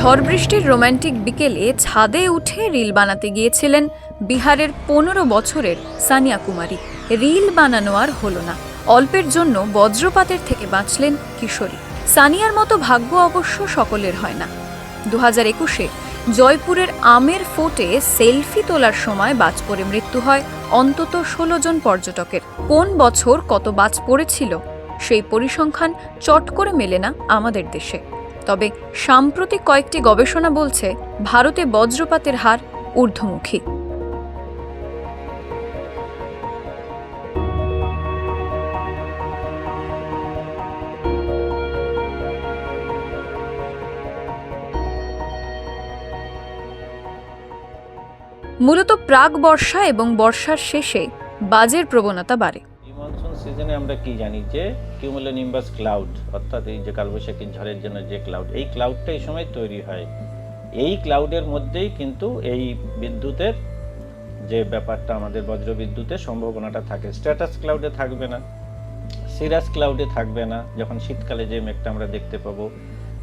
ঝড় বৃষ্টির রোমান্টিক বিকেলে ছাদে উঠে রিল বানাতে গিয়েছিলেন বিহারের পনেরো বছরের সানিয়া কুমারী। রিল বানানো আর হলো না। অল্পের জন্য বজ্রপাতের থেকে বাঁচলেন কিশোরী। সানিয়ার মতো ভাগ্য অবশ্য সকলের হয় না। দু হাজার একুশে জয়পুরের আমের ফোর্টে সেলফি তোলার সময় বাজ পড়ে মৃত্যু হয় অন্তত ষোলো জন পর্যটকের। কোন বছর কত বাজ পড়েছিল সেই পরিসংখ্যান চট করে মেলে না আমাদের দেশে। তবে সাম্প্রতিক কয়েকটি গবেষণা বলছে ভারতে বজ্রপাতের হার ঊর্ধ্বমুখী। মূলত প্রাক বর্ষা এবং বর্ষার শেষে বাজের প্রবণতা বাড়ে। মনসুন সিজনে আমরা কি জানি যে কিউমুলোনিম্বাস ক্লাউড অর্থাৎ এই যে কালবৈশাখী ঝড়ের জন্য যে ক্লাউড এই ক্লাউডটা এই সময় তৈরি হয়। এই ক্লাউডের মধ্যেই কিন্তু এই বিদ্যুতের যে ব্যাপারটা আমাদের বজ্র বিদ্যুতের সম্ভাবনাটা থাকে। স্ট্যাটাস ক্লাউডে থাকবে না সিরাস ক্লাউডে থাকবে না, যখন শীতকালে যে মেঘটা আমরা দেখতে পাবো।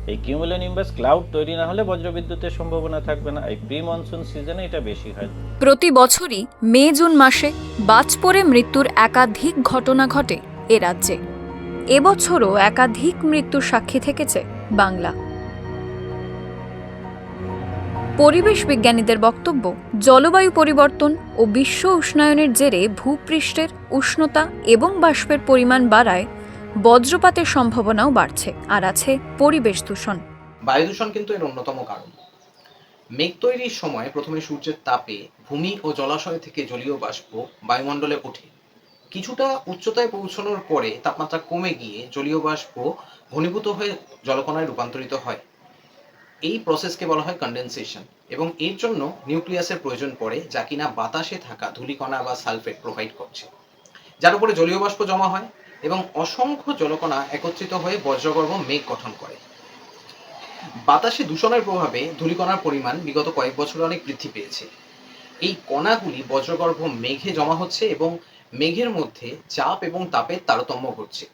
এই কিউমুলোনিম্বাস ক্লাউড তৈরি না হলে বজ্রবিদ্যুতের সম্ভাবনা থাকবে না। এই প্রি মনসুন সিজনে এটা বেশি হয়। প্রতি বছরই মে, জুন মাসে বাজ পড়ে মৃত্যুর একাধিক ঘটনা ঘটে এ রাজ্যে। এবছরও একাধিক মৃত্যুর সাক্ষী থেকেছে বাংলা। পরিবেশ বিজ্ঞানীদের বক্তব্য, জলবায়ু পরিবর্তন ও বিশ্ব উষ্ণায়নের জেরে ভূপৃষ্ঠের উষ্ণতা এবং বাষ্পের পরিমাণ বাড়ায় বজ্রপাতের সম্ভাবনাও বাড়ছে আর আছে পরিবেশ দূষণ। বায়ু দূষণ কিন্তু এর অন্যতম কারণ। মেঘ তৈরির সময় প্রথমে সূর্যের তাপে ভূমি ও জলাশয় থেকে জলীয় বাষ্প বায়ুমণ্ডলে ওঠে। কিছুটা উচ্চতায় পৌঁছানোর পরে তাপমাত্রা কমে গিয়ে জলীয় বাষ্প ঘনীভূত হয়ে জলকণায় রূপান্তরিত হয়। এই প্রসেসকে বলা হয় কন্ডেনসেশন এবং এর জন্য নিউক্লিয়াসের প্রয়োজন পড়ে যা কিনা বাতাসে থাকা ধূলিকণা বা সালফেট প্রোভাইড করছে। যার উপরে জলীয় বাষ্প জমা হয়। এবং অসংখ্য জলকণা একত্রিত হয়ে বজ্রগর্ভ মেঘ গঠন করে। বাতাসে দূষণের প্রভাবে ধূলিকণার পরিমাণ বিগত কয়েক বছরে অনেক বৃদ্ধি পেয়েছে। এই কণাগুলি বজ্রগর্ভ মেঘে জমা হচ্ছে এবং মেঘের মধ্যে চাপ এবং তাপের তারতম্য ঘটছে।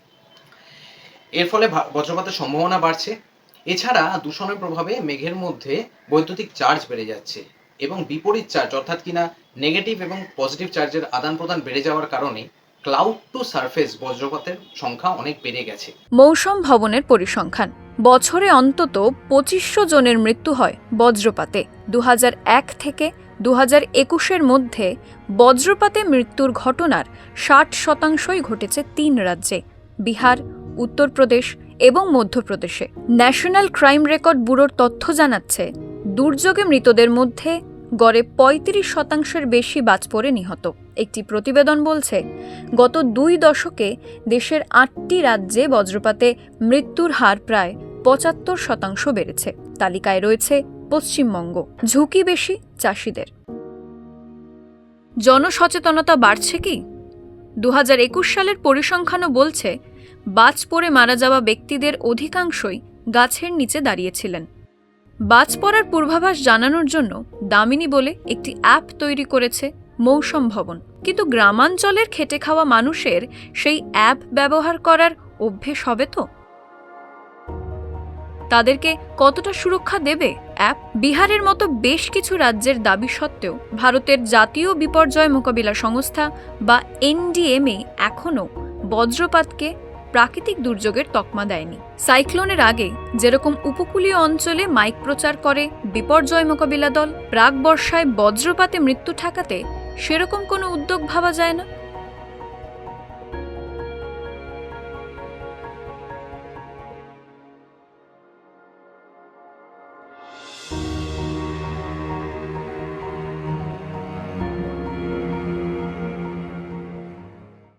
এর ফলে বজ্রপাতের সম্ভাবনা বাড়ছে। এছাড়া দূষণের প্রভাবে মেঘের মধ্যে বৈদ্যুতিক চার্জ বেড়ে যাচ্ছে এবং বিপরীত চার্জ, অর্থাৎ কিনা নেগেটিভ এবং পজিটিভ চার্জের আদান প্রদান বেড়ে যাওয়ার কারণে ক্লাউড টু সারফেস বজ্রপাতের সংখ্যা অনেক বেড়ে গেছে। মৌসুম ভবনের পরিসংখ্যান। বছরে অন্তত পঁচিশশো জনের মৃত্যু হয় বজ্রপাতে। দু থেকে দু হাজার একুশের মধ্যে বজ্রপাতে মৃত্যুর ঘটনার ষাট শতাংশই ঘটেছে তিন রাজ্যে। বিহার, উত্তরপ্রদেশ এবং মধ্যপ্রদেশে। ন্যাশনাল ক্রাইম রেকর্ড ব্যুরোর তথ্য জানাচ্ছে, দুর্যোগে মৃতদের মধ্যে গড়ে পঁয়ত্রিশ শতাংশের বেশি বাজ পড়ে নিহত। একটি প্রতিবেদন বলছে, গত দুই দশকে দেশের আটটি রাজ্যে বজ্রপাতে মৃত্যুর হার প্রায় পঁচাত্তর শতাংশ বেড়েছে। তালিকায় রয়েছে পশ্চিমবঙ্গ। ঝুঁকি বেশি চাষিদের। জনসচেতনতা বাড়ছে কি? দু হাজার একুশ সালের পরিসংখ্যানও বলছে, বাজ পড়ে মারা যাওয়া ব্যক্তিদের অধিকাংশই গাছের নিচে দাঁড়িয়েছিলেন বাজ পড়ার পূর্বাভাস জানানোর জন্য দামিনী বলে একটি অ্যাপ তৈরি করেছে মৌসম ভবন। কিন্তু গ্রামাঞ্চলের খেটে খাওয়া মানুষের সেই অ্যাপ ব্যবহার করার অভ্যেস হবে তো? তাদেরকে কতটা সুরক্ষা দেবে অ্যাপ? বিহারের মতো বেশ কিছু রাজ্যের দাবি সত্ত্বেও ভারতের জাতীয় বিপর্যয় মোকাবিলা সংস্থা বা এনডিএমএ এখনও বজ্রপাতকে প্রাকৃতিক দুর্যোগের তকমা দেয়নি। সাইক্লোনের আগে যেরকম উপকূলীয় অঞ্চলে মাইক প্রচার করে বিপর্যয় মোকাবিলা দল, প্রাক বর্ষায় বজ্রপাতে মৃত্যু ঠেকাতে, সেরকম কোনো উদ্যোগ ভাবা যায় না।